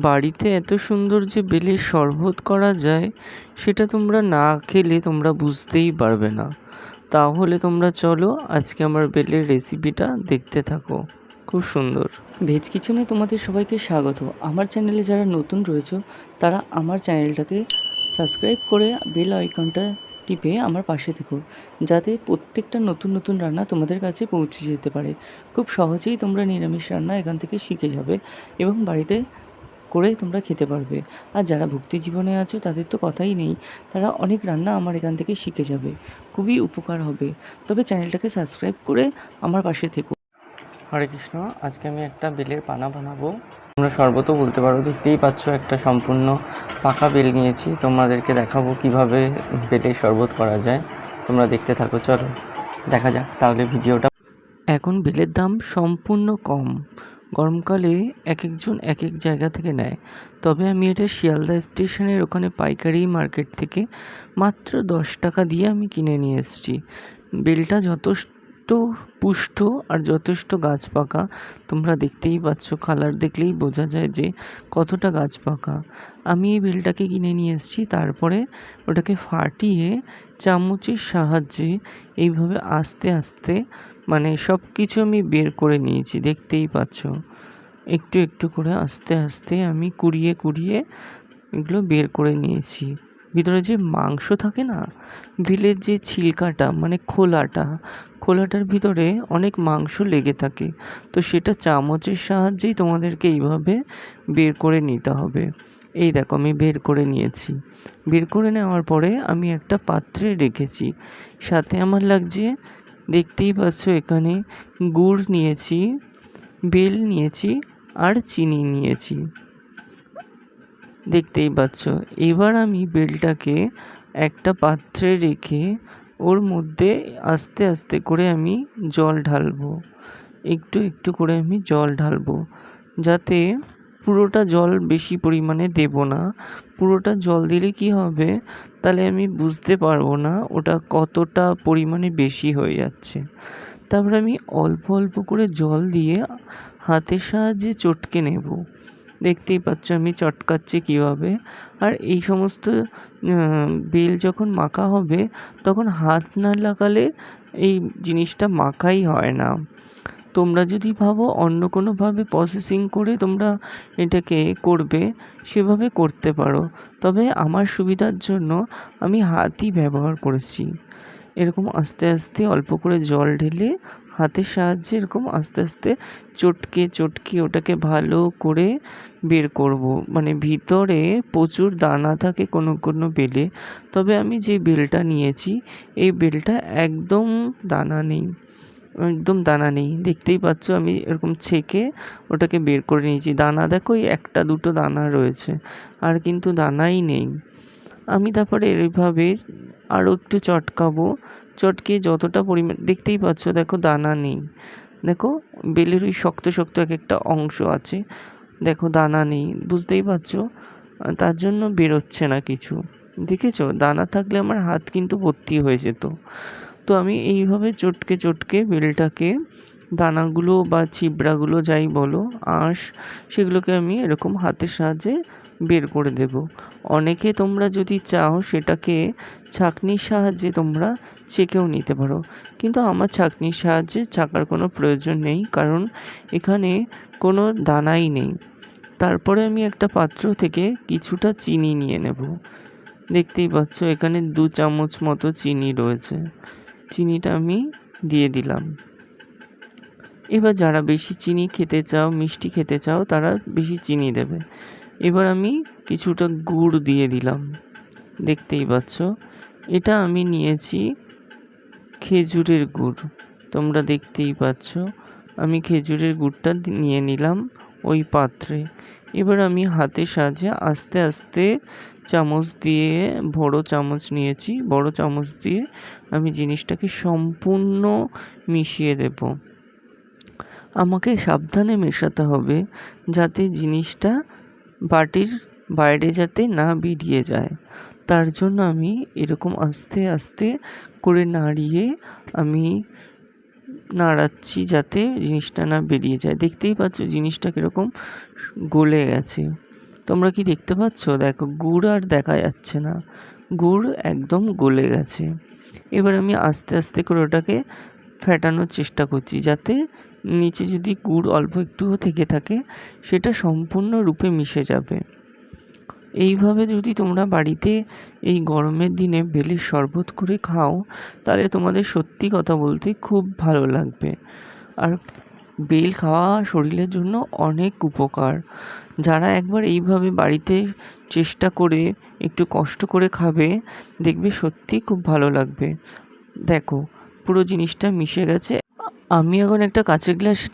বাড়িতে এত সুন্দর যে বেলের শরবত করা যায়, সেটা তোমরা না খেলে তোমরা বুঝতেই পারবে না। তাহলে তোমরা চলো আজকে আমার বেলের রেসিপিটা দেখতে থাকো। খুব সুন্দর। ভেজ কিচেনে তোমাদের সবাইকে স্বাগত। আমার চ্যানেলে যারা নতুন রয়েছে, তারা আমার চ্যানেলটাকে সাবস্ক্রাইব করে বেল আইকনটা টিপে আমার পাশে থেকো, যাতে প্রত্যেকটা নতুন নতুন রান্না তোমাদের কাছে পৌঁছে যেতে পারে। খুব সহজেই তোমরা নিরামিষ রান্না এখান থেকে শিখে যাবে এবং বাড়িতে করে তোমরা খেতে পারবে। আর যারা ভক্তি জীবনে আছো তাদের তো কথাই নেই। তারা অনেক রান্না আমার এখান থেকে শিখে যাবে। খুবই উপকার হবে। তবে চ্যানেলটাকে সাবস্ক্রাইব করে আমার পাশে থেকো। হরে কৃষ্ণ আজকে আমি একটা বেলের পানা বানাবো। তোমরা শরবতও বলতে পারো দেখতেই পাচ্ছ একটা সম্পূর্ণ পাকা বেল নিয়েছি। তোমাদেরকে দেখাবো কীভাবে বেলের শরবত করা যায়। তোমরা দেখতে থাকো চলো দেখা যাক। তাহলে ভিডিওটা এখন বেলের দাম সম্পূর্ণ কম। গরমকালে এক একজন এক এক জায়গা থেকে নেয়। তবে আমি এটা শিয়ালদা স্টেশনের ওখানে পাইকারি মার্কেট থেকে মাত্র দশ টাকা দিয়ে আমি কিনে নিয়ে এসেছি। বেলটা যথেষ্ট পুষ্ট আর যথেষ্ট গাছ পাকা। তোমরা দেখতেই পাচ্ছ, কালার দেখলেই বোঝা যায় যে কতটা গাছ পাকা। আমি এই বেলটাকে কিনে নিয়ে এসেছি, তারপরে ওটাকে ফাটিয়ে চামচের সাহায্যে এইভাবে আস্তে আস্তে মানে সব কিছু আমি বের করে নিয়েছি, দেখতেই পাচ্ছ। একটু একটু করে আস্তে আস্তে আমি কুড়িয়ে কুড়িয়ে এগুলো বের করে নিয়েছি। ভিতরে যে মাংস থাকে না বিলের যে ছিলকাটা মানে খোলাটা, খোলাটার ভিতরে অনেক মাংস লেগে থাকে। তো সেটা চামচের সাহায্যেই তোমাদেরকে এইভাবে বের করে নিতে হবে। এই দেখো, আমি বের করে নিয়েছি। বের করে নেওয়ার পরে আমি একটা পাত্রে রেখেছি। সাথে আমার লাগছে দেখতেই পাচ্ছ এখানে গুড় নিয়েছি, বেল নিয়েছি আর চিনি নিয়েছি। দেখতেই পাচ্ছ, এবার আমি বেলটাকে একটা পাত্রে রেখে ওর মধ্যে আস্তে আস্তে করে আমি জল ঢালবো। একটু একটু করে আমি জল ঢালবো, যাতে পুরোটা জল বেশি পরিমাণে দেব না। পুরোটা জল দিলে কি হবে? তাহলে আমি বুঝতে পারব না ওটা কতটা পরিমাণে বেশি হয়ে যাচ্ছে। তারপরে আমি অল্প অল্প করে জল দিয়ে হাতের সাহায্যে চটকে নেব। দেখতেই পাচ্ছ আমি চটকাচ্ছি কীভাবে। আর এই সমস্ত বেল যখন মাখা হবে, তখন হাত না লাগালে এই জিনিসটা মাখাই হয় না। তোমরা যদি ভাবো অন্য কোনোভাবে প্রসেসিং করে তোমরা এটাকে করবে, সেভাবে করতে পারো। তবে আমার সুবিধার জন্য আমি হাতই ব্যবহার করেছি। এরকম আস্তে আস্তে অল্প করে জল ঢেলে হাতের সাহায্যে এরকম আস্তে আস্তে চটকে চটকে ওটাকে ভালো করে বের করব। মানে ভিতরে প্রচুর দানা থাকে কোনো কোনো বেলে। তবে আমি যে বেলটা নিয়েছি, এই বেলটা একদম দানা নেই। একদম দানা নেই। দেখতেই পাচ্ছ আমি এরকম ছেঁকে ওটাকে বের করে নিয়েছি। দানা দেখো ওই একটা দুটো দানা রয়েছে, আর কিন্তু দানাই নেই। আমি তারপরে এইভাবে আরও একটু চটকাবো। চটকে যতটা পরিমাণ, দেখতেই পাচ্ছ দেখো দানা নেই। দেখো, বেলের ওই শক্ত শক্ত এক একটা অংশ আছে। দেখো দানা নেই, বুঝতেই পারছ তার জন্য বেরোচ্ছে না কিছু। দেখেছ? দানা থাকলে আমার হাত কিন্তু ভর্তি হয়ে যেত। তো আমি এইভাবে চটকে চটকে বেলটাকে, দানাগুলো বা ছিবড়াগুলো যাই বলো, আঁশ, সেগুলোকে আমি এরকম হাতের সাহায্যে বের করে দেব। অনেকে তোমরা যদি চাও সেটাকে ছাঁকনির সাহায্যে তোমরা চেকেও নিতে পারো। কিন্তু আমার ছাঁকনির সাহায্যে ছাকার কোনো প্রয়োজন নেই, কারণ এখানে কোনো দানাই নেই। তারপরে আমি একটা পাত্র থেকে কিছুটা চিনি নিয়ে নেব। দেখতেই পাচ্ছ, এখানে দু চামচ মতো চিনি রয়েছে। চিনিটা আমি দিয়ে দিলাম। এবার যারা বেশি চিনি খেতে চাও, মিষ্টি খেতে চাও, তারা বেশি চিনি দেবে। এবার আমি কিছুটা গুড় দিয়ে দিলাম। দেখতেই পাচ্ছ, এটা আমি নিয়েছি খেজুরের গুড়। তোমরা দেখতেই পাচ্ছ, আমি খেজুরের গুড়টা নিয়ে নিলাম ওই পাত্রে। এবার আমি হাতের সাহায্যে আস্তে আস্তে চামচ দিয়ে, বড় চামচ নিয়েছি, বড় চামচ দিয়ে আমি জিনিসটাকে সম্পূর্ণ মিশিয়ে দেব। আমাকে সাবধানে মেশাতে হবে যাতে জিনিসটা বাটির বাইরে যাতে না বেরিয়ে যায়। তার জন্য আমি এরকম আস্তে আস্তে করে নাড়িয়ে আমি নাড়াচ্ছি যাতে জিনিসটা না বেরিয়ে যায়। দেখতেই পাচ্ছ জিনিসটা কীরকম গলে গেছে। তোমরা কি দেখতে পাচ্ছ? দেখো, গুড় আর দেখা যাচ্ছে না। গুড় একদম গলে গেছে। এবার আমি আস্তে আস্তে করে ওটাকে ফেটানোর চেষ্টা করছি যাতে নিচে যদি গুড় অল্প একটুও থেকে থাকে, সেটা সম্পূর্ণরূপে মিশে যাবে। এইভাবে যদি তোমরা বাড়িতে এই গরমের দিনে বেলের শরবত করে খাও, তাহলে তোমাদের সত্যি কথা বলতে খুব ভালো লাগবে। আর বেল খাওয়া শরীরের জন্য অনেক উপকার। যারা একবার এইভাবে বাড়িতে চেষ্টা করে একটু কষ্ট করে খাবে, দেখবে সত্যি খুব ভালো লাগবে। দেখো, পুরো জিনিসটা মিশে গেছে। আমি এখন একটা কাঁচের গ্লাসে